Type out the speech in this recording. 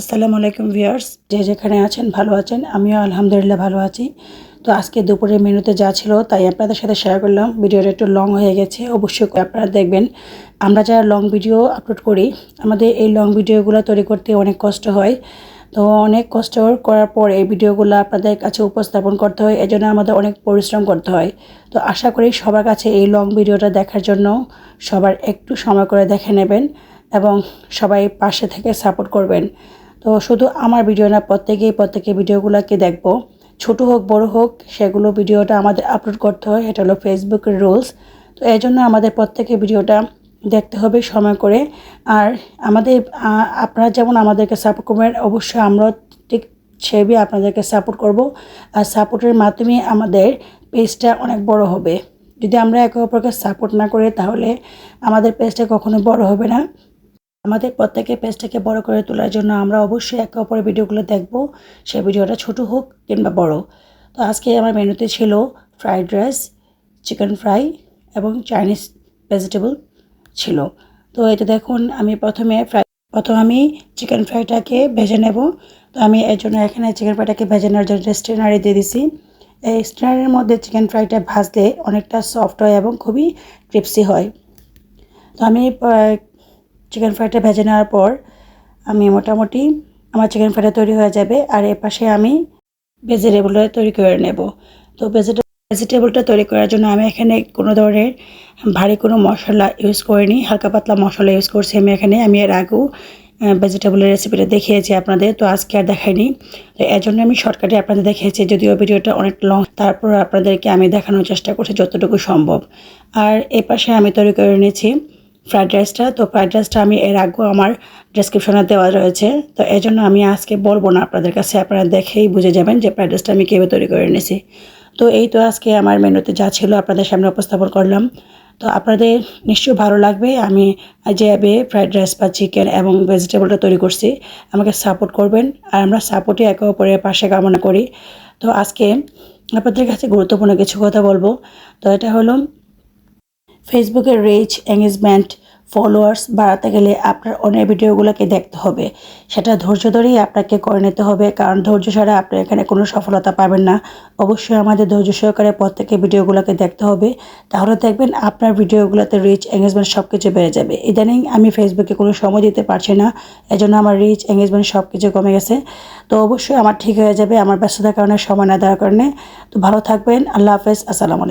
আসসালামু আলাইকুম ভিউয়ার্স, যে যেখানে আছেন ভালো আছেন, আমিও আলহামদুলিল্লাহ ভালো আছি। তো আজকে দুপুরের মেনুতে যা ছিল তাই আপনাদের সাথে শেয়ার করলাম। ভিডিওটা একটু লং হয়ে গেছে, অবশ্যই আপনারা দেখবেন। আমরা যারা লং ভিডিও আপলোড করি, আমাদের এই লং ভিডিওগুলো তৈরি করতে অনেক কষ্ট হয়। তো অনেক কষ্ট করার পর এই ভিডিওগুলো আপনাদের কাছে উপস্থাপন করতে হয়, এজন্য আমাদের অনেক পরিশ্রম করতে হয়। তো আশা করি সবার কাছে এই লং ভিডিওটা দেখার জন্য সবার একটু সময় করে দেখে নেবেন এবং সবাই পাশে থেকে সাপোর্ট করবেন। তো শুধু আমার ভিডিও না, প্রত্যেকেই প্রত্যেকের ভিডিওগুলোকে দেখব। ছোট হোক, বড় হোক, সেগুলো ভিডিওটা আমাদের আপলোড করতে হয়। এটা হলো ফেসবুকের রুলস তো এই জন্য আমাদের প্রত্যেকের ভিডিওটা দেখতে হবে সময় করে। আর আমাদের আপনারা যেমন আমাদেরকে সাপোর্ট করবেন, অবশ্যই আমরা ঠিক সেভাবে আপনাদেরকে সাপোর্ট করব। আর সাপোর্টের মাধ্যমে আমাদের পেজটা অনেক বড় হবে। যদি আমরা একে অপরকে সাপোর্ট না করি, তাহলে আমাদের পেজটা কখনো বড় হবে না। আমাদের প্রত্যেকের পেজটাকে বড় করে তোলার জন্য আমরা অবশ্যই একে অপরের ভিডিওগুলো দেখব। সেই ভিডিওটা ছোট হোক কিংবা বড়। তো আজকে আমার মেনুতে ছিল ফ্রাইড রাইস, চিকেন ফ্রাই এবং চাইনিজ ভেজিটেবল ছিল। তো এটা দেখুন, আমি প্রথমে ফ্রাই, প্রথম আমি চিকেন ফ্রাইটাকে ভেজে নেব। তো আমি এর জন্য এখানে চিকেন ফ্রাইটাকে ভেজে নেওয়ার জন্য স্ট্রেনারে দিয়ে দিছি। এই স্ট্রেনারের মধ্যে চিকেন ফ্রাইটা ভাজলে অনেকটা সফট হয় এবং খুবই ক্রিপসি হয়। তো আমি চিকেন ফ্রাইটা ভেজে নেওয়ার পর আমি মোটামুটি আমার চিকেন ফ্রাইটা তৈরি হয়ে যাবে আর এর পাশে আমি ভেজিটেবলটা তৈরি করে নেব। তো ভেজিটেবল ভেজিটেবলটা তৈরি করার জন্য আমি এখানে কোনো ধরনের ভারী কোনো মশলা ইউজ করিনি, হালকা পাতলা মশলা ইউজ করছি আমি এখানে। আমি এর আগেও ভেজিটেবলের রেসিপিটা দেখিয়েছি আপনাদের, তো আজকে আর দেখাইনি। তো এর জন্য আমি শর্টকাটে আপনাদের দেখিয়েছি, যদিও ভিডিওটা অনেক লং তারপর আপনাদেরকে আমি দেখানোর চেষ্টা করছি যতটুকু সম্ভব। আর এ পাশে আমি তৈরি করে নিয়েছি ফ্রাইড রাইসটা তো ফ্রাইড রাইসটা আমি এর আগেও আমার ডেসক্রিপশনে দেওয়া রয়েছে। তো এই জন্য আমি আজকে বলব না আপনাদের কাছে, আপনারা দেখেই বুঝে যাবেন যে ফ্রাইড রাইসটা আমি কীভাবে তৈরি করে নিয়েছি তো এই তো আজকে আমার মেনুতে যা ছিল আপনাদের সামনে উপস্থাপন করলাম। তো আপনাদের নিশ্চয়ই ভালো লাগবে, আমি যেভাবে ফ্রাইড রাইস বা চিকেন এবং ভেজিটেবলটা তৈরি করছি। আমাকে সাপোর্ট করবেন, আর আমরা সাপোর্টই একে অপরের পাশে কামনা করি। তো আজকে আপনাদের কাছে গুরুত্বপূর্ণ কিছু কথা বলব। তো এটা হলো ফেসবুকের রিচ এঙ্গেজমেন্ট ফলোয়ার্স বাড়াতে গেলে আপনার অনেক ভিডিওগুলোকে দেখতে হবে। সেটা ধৈর্য ধরেই আপনাকে করে নিতে হবে, কারণ ধৈর্য ছাড়া আপনি এখানে কোনো সফলতা পাবেন না। অবশ্যই আমাদের ধৈর্য সহকারে প্রত্যেকের ভিডিওগুলোকে দেখতে হবে। তাহলে দেখবেন আপনার ভিডিওগুলোতে রিচ এঙ্গেজমেন্ট সব কিছু বেড়ে যাবে। ইদানিং আমি ফেসবুকে কোনো সময় দিতে পারছি না, এজন্য আমার রিচ এঙ্গেজমেন্ট সব কিছু কমে গেছে। তো অবশ্যই আমার ঠিক হয়ে যাবে, আমার ব্যস্ততার কারণে সময় না দেওয়ার কারণে। তো ভালো থাকবেন, আল্লাহ হাফেজ, আসসালামু